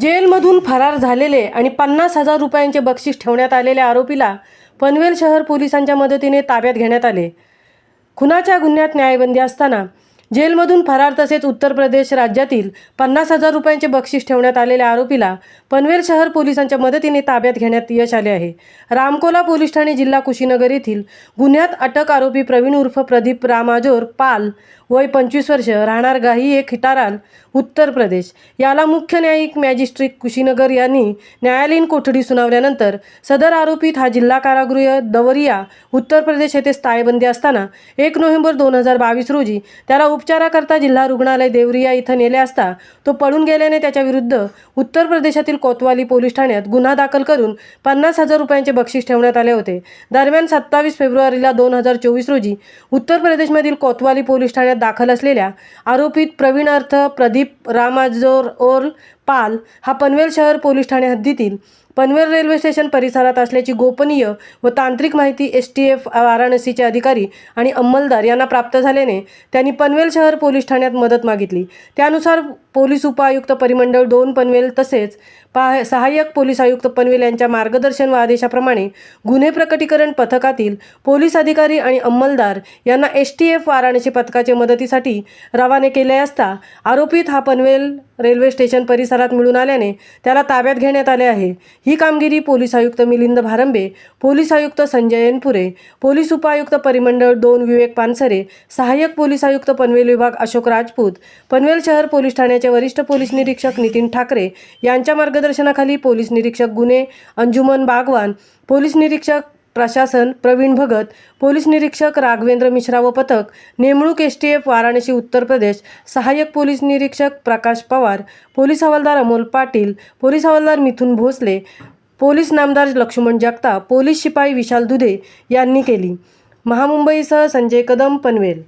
जेलमधून फरार झालेले आणि पन्नास हजार रुपयांचे बक्षीस ठेवण्यात आलेल्या आरोपीला पनवेल शहर पोलिसांच्या मदतीने ताब्यात घेण्यात आले. खुनाच्या गुन्ह्यात न्यायबंदी असताना जेलमधून फरार तसेच उत्तर प्रदेश राज्यातील पन्नास हजार रुपयांचे बक्षीस ठेवण्यात आलेल्या आरोपीला पनवेल शहर पोलिसांच्या मदतीने ताब्यात घेण्यात यश आले आहे. रामकोला पोलीस ठाणे जिल्हा कुशीनगर येथील गुन्ह्यात अटक आरोपी प्रवीण उर्फ प्रदीप रामाजोर पाल वय पंचवीस वर्ष राहणार गाही एक खिटाराल उत्तर प्रदेश. याला मुख्य न्यायिक मॅजिस्ट्रेट कुशीनगर यांनी न्यायालयीन कोठडी सुनावल्यानंतर सदर आरोपीत हा जिल्हा कारागृह दवरिया उत्तर प्रदेश येथे स्थायबंदी असताना एक नोव्हेंबर दोन हजार बावीस रोजी त्याला उपचाराकरता जिल्हा रुग्णालय देवरिया इथं नेले असता तो पळून गेल्याने त्याच्याविरुद्ध उत्तर प्रदेशातील कोतवाली पोलीस ठाण्यात गुन्हा दाखल करून पन्नास हजार रुपयांचे बक्षीस ठेवण्यात आले होते. दरम्यान सत्तावीस फेब्रुवारीला दोन हजार चोवीस रोजी उत्तर प्रदेशमधील कोतवाली पोलीस ठाण्यात दाखल असलेल्या आरोपीत प्रवीण अर्थ प्रदीप रामाजोर ओर पाल हा पनवेल शहर पोलीस ठाणे हद्दीतील पनवेल रेल्वे स्टेशन परिसरात असल्याची गोपनीय व तांत्रिक माहिती एस टी एफ वाराणसीचे अधिकारी आणि अंमलदार यांना प्राप्त झाल्याने त्यांनी पनवेल शहर पोलीस ठाण्यात मदत मागितली. त्यानुसार पोलीस उपायुक्त परिमंडळ दोन पनवेल तसेच पा सहाय्यक पोलीस आयुक्त पनवेल यांच्या मार्गदर्शन व आदेशाप्रमाणे गुन्हे प्रकटीकरण पथकातील पोलीस अधिकारी आणि अंमलदार यांना एस टी एफ वाराणसी पथकाचे मदत मदतीसाठी रवाने केले असता आरोपीत हा पनवेल रेल्वे स्टेशन परिसरात मिळून आल्याने त्याला ताब्यात घेण्यात आले आहे. ही कामगिरी पोलीस आयुक्त मिलिंद भारंबे पोलीस आयुक्त संजय एनपुरे पोलीस उपायुक्त परिमंडळ दोन विवेक पानसरे सहाय्यक पोलीस आयुक्त पनवेल विभाग अशोक राजपूत पनवेल शहर पोलीस ठाण्याचे वरिष्ठ पोलीस निरीक्षक नितीन ठाकरे यांच्या मार्गदर्शनाखाली पोलीस निरीक्षक गुन्हे अंजुमन बागवान पोलीस निरीक्षक प्रशासन प्रवीण भगत पोलीस निरीक्षक राघवेंद्र मिश्रा व पथक नेमणूक S T F Varanasi Uttar Pradesh सहाय्यक पोलीस निरीक्षक प्रकाश पवार पोलीस हवालदार अमोल पाटील पोलीस हवालदार मिथुन भोसले पोलीस नामदार लक्ष्मण जगताप पोलीस शिपाई विशाल दुधे यांनी केली. महामुंबईसह संजय कदम पनवेल.